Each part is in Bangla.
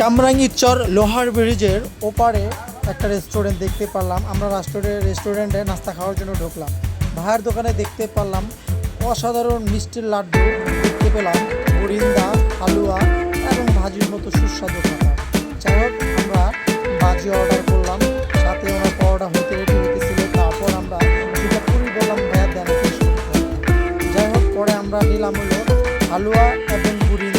কামরাঙ্গীরচর লোহার ব্রিজের ওপারে একটা রেস্টুরেন্ট দেখতে পারলাম। আমরা রেস্টুরেন্ট রেস্টুরেন্টে নাস্তা খাওয়ার জন্য ঢুকলাম। ভাইয়ের দোকানে দেখতে পারলাম, অসাধারণ মিষ্টির লাড্ডু দেখতে পেলাম বরিন্দা হালুয়া এবং ভাজির মতো সুস্বাদু খাবার। যাই হোক, আমরা ভাজি অর্ডার করলাম, সাথে ওনার পরোটা হইতে রেডি হইতেছিল। তারপর আমরা যেটা পুরি বললাম, ভাইয়া দেন। যাই হোক, পরে আমরা নিলাম হলো হালুয়া এবং বুরিন্দা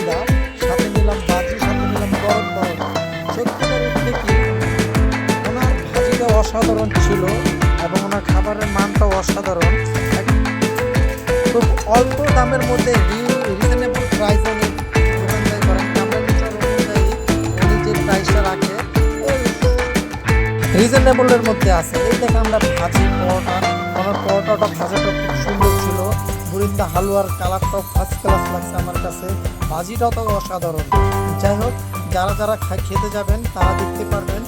অসাধারণ ছিল এবং ওনার খাবারের মানটাও অসাধারণ। খুব অল্প দামের মধ্যে রিজনেবল প্রাইস উনি দোকানদারি করেন। প্রাইসটা রাখে রিজনেবলের মধ্যে আছে। এই দেখে আমরা ভাজি পরোটা। আমার পরোটাটা ভাজাটা খুব সুন্দর ছিল। বুরিন্দা হালুয়ার কালারটাও ফার্স্ট ক্লাস লাগছে আমার কাছে। ভাজিটাও তো অসাধারণ। যাই হোক, যারা যারা খেতে যাবেন, তারা দেখতে পারবেন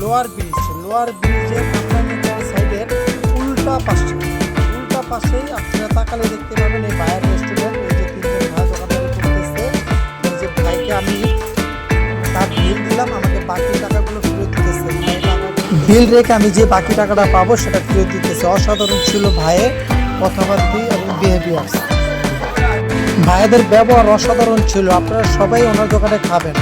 লোয়ার ব্রিজ। লোয়ার ব্রিজের সাইডের উল্টা পাশে। উল্টা পাশেই আপনারা তাকালে দেখতে পাবেন এই ভাইয়ের রেস্টুরেন্ট এই যে তিনজন ভাই দোকানদারি করতেছে এই যে ভাইকে আমি তার বিল দিলাম, আমাকে বাকি টাকাগুলো ফেরত দিতেছে। বিল রেখে আমি যে বাকি টাকাটা পাবো সেটা ফেরত দিতেছে। অসাধারণ ছিল ভাইয়ের কথাবার্তি এবং বিহেভিয়ার ভাইদের ব্যবহার অসাধারণ ছিল। আপনারা সবাই ওনার দোকানে খাবেন।